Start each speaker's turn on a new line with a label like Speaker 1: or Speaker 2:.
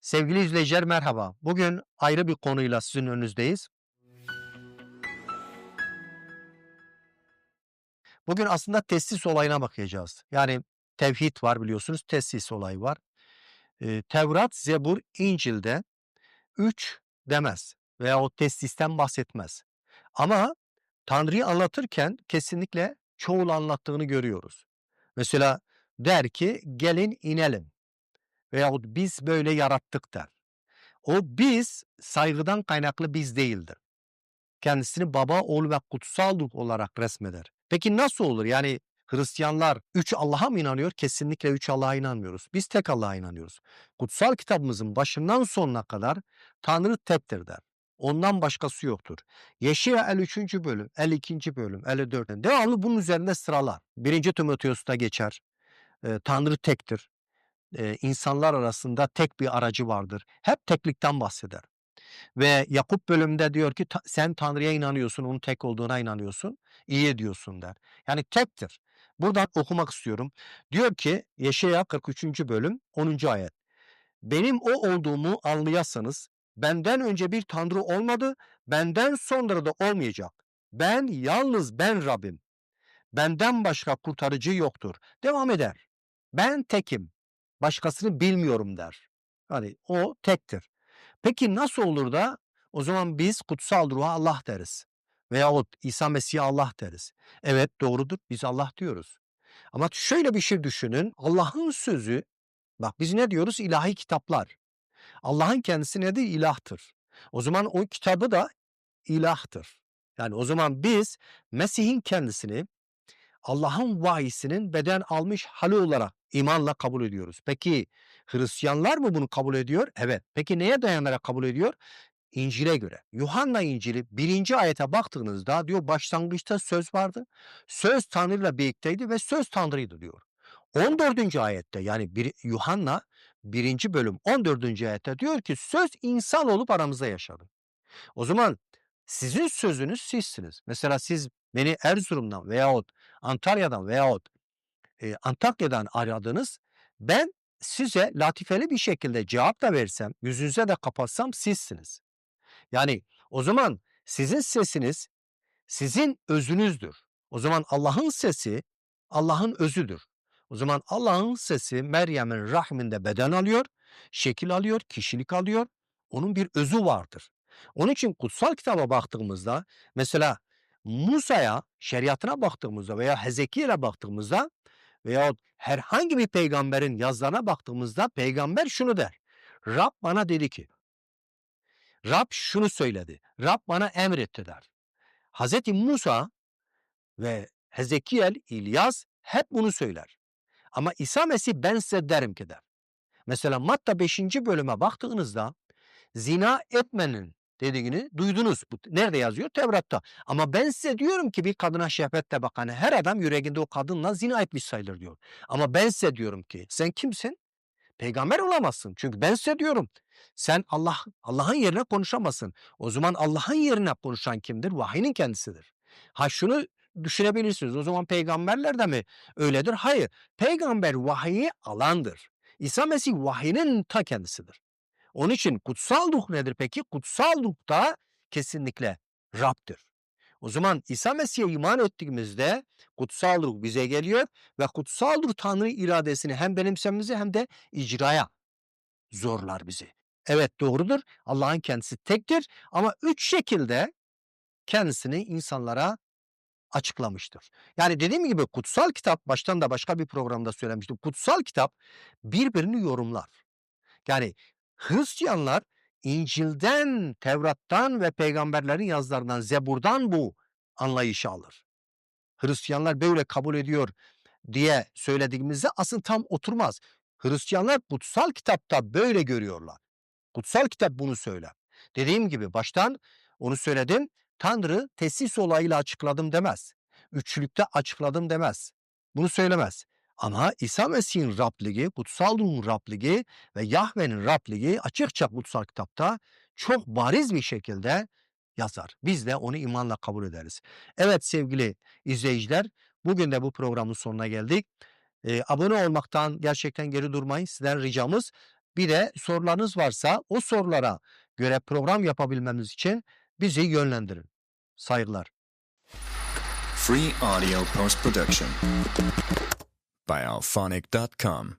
Speaker 1: Sevgili izleyiciler merhaba. Bugün ayrı bir konuyla sizin önünüzdeyiz. Bugün aslında teslis olayına bakacağız. Yani tevhid var biliyorsunuz, teslis olayı var. Eee, Tevrat, Zebur, İncil'de 3 demez veya o teslisten bahsetmez. Ama Tanrı'yı anlatırken kesinlikle çoğul anlattığını görüyoruz. Mesela der ki gelin inelim veyahut biz böyle yarattık der. O biz saygıdan kaynaklı biz değildir. Kendisini baba, oğul ve kutsal ruh olarak resmeder. Peki nasıl olur? Yani Hristiyanlar üç Allah'a mı inanıyor? Kesinlikle üç Allah'a inanmıyoruz. Biz tek Allah'a inanıyoruz. Kutsal kitabımızın başından sonuna kadar Tanrı tektir der. Ondan başkası yoktur. Yeşaya 53. bölüm, 52. bölüm, 54. Devamlı bunun üzerinde sıralar. 1. Timoteus'ta geçer. Tanrı tektir. Ee, insanlar arasında tek bir aracı vardır. Hep teklikten bahseder. Ve Yakup bölümünde diyor ki "Ta- sen Tanrı'ya inanıyorsun, onun tek olduğuna inanıyorsun, iyi ediyorsun der. Yani tektir. Buradan okumak istiyorum. Diyor ki Yeşaya 43. bölüm 10. ayet. Benim o olduğumu anlayasanız benden önce bir Tanrı olmadı, benden sonra da olmayacak. Ben yalnız ben Rabbim. Benden başka kurtarıcı yoktur. Devam eder. Ben tekim. Başkasını bilmiyorum der. Hani o tektir. Peki nasıl olur da o zaman biz kutsal ruha Allah deriz. Veyahut İsa Mesih'e Allah deriz. Evet doğrudur biz Allah diyoruz. Ama şöyle bir şey düşünün. Allah'ın sözü bak biz ne diyoruz? İlahi kitaplar. Allah'ın kendisi nedir? İlahtır. O zaman o kitabı da ilahtır. Yani o zaman biz Mesih'in kendisini Allah'ın vahyisinin beden almış hali olarak imanla kabul ediyoruz. Peki Hristiyanlar mı bunu kabul ediyor? Evet. Peki neye dayanarak kabul ediyor? İncil'e göre. Yuhanna İncil'i birinci ayete baktığınızda diyor başlangıçta söz vardı. Söz Tanrı'yla birlikteydi ve söz Tanrı'ydı diyor. 14. ayette yani bir, Yuhanna 1. bölüm 14. ayette diyor ki söz insan olup aramızda yaşadı. O zaman sizin sözünüz sizsiniz. Mesela siz beni Erzurum'dan veyahut Antalya'dan veyahut e, Antakya'dan aradınız. Ben size latifeli bir şekilde cevap da versem, yüzünüze de kapatsam sizsiniz. Yani o zaman sizin sesiniz sizin özünüzdür. O zaman Allah'ın sesi Allah'ın özüdür. O zaman Allah'ın sesi Meryem'in rahminde beden alıyor, şekil alıyor, kişilik alıyor. Onun bir özü vardır. Onun için kutsal kitaba baktığımızda mesela Musa'ya, şeriatına baktığımızda veya Hezekiel'e baktığımızda veya herhangi bir peygamberin yazılarına baktığımızda peygamber şunu der. Rab bana dedi ki, Rab şunu söyledi, Rab bana emretti der. Hazreti Musa ve Hezekiel, İlyas hep bunu söyler. Ama İsa Mesih ben size derim ki der. Mesela Matta 5. bölüme baktığınızda zina etmenin dediğini duydunuz. Bu nerede yazıyor? Tevrat'ta. Ama ben size diyorum ki bir kadına şehvetle bakan her adam yüreğinde o kadınla zina etmiş sayılır diyor. Ama ben size diyorum ki sen kimsin? Peygamber olamazsın. Çünkü ben size diyorum. Sen Allah Allah'ın yerine konuşamazsın. O zaman Allah'ın yerine konuşan kimdir? Vahyin kendisidir. Ha şunu düşünebilirsiniz. O zaman peygamberler de mi öyledir? Hayır. Peygamber vahiyi alandır. İsa Mesih vahinin ta kendisidir. Onun için kutsal ruh nedir peki? Kutsal ruh da kesinlikle Rab'dir. O zaman İsa Mesih'e iman ettiğimizde kutsal ruh bize geliyor ve kutsal ruh Tanrı iradesini hem benimsememizi hem de icraya zorlar bizi. Evet doğrudur. Allah'ın kendisi tektir ama üç şekilde kendisini insanlara açıklamıştır. Yani dediğim gibi kutsal kitap baştan da başka bir programda söylemiştim. Kutsal kitap birbirini yorumlar. Yani Hristiyanlar İncil'den, Tevrat'tan ve peygamberlerin yazılarından, Zebur'dan bu anlayışı alır. Hristiyanlar böyle kabul ediyor diye söylediğimizde aslında tam oturmaz. Hristiyanlar kutsal kitapta böyle görüyorlar. Kutsal kitap bunu söyler. Dediğim gibi baştan onu söyledim. Tanrı tesis olayıyla açıkladım demez. Üçlükte açıkladım demez. Bunu söylemez. Ama İsa Mesih'in Rabliği, kutsal ruhun Rabliği ve Yahve'nin Rabliği açıkça kutsal kitapta çok bariz bir şekilde yazar. Biz de onu imanla kabul ederiz. Evet sevgili izleyiciler, bugün de bu programın sonuna geldik. Ee, abone olmaktan gerçekten geri durmayın. Sizden ricamız Bir de sorularınız varsa o sorulara göre program yapabilmemiz için bizi yönlendirin. Saygılar.
Speaker 2: Free audio post production by alphonic.com.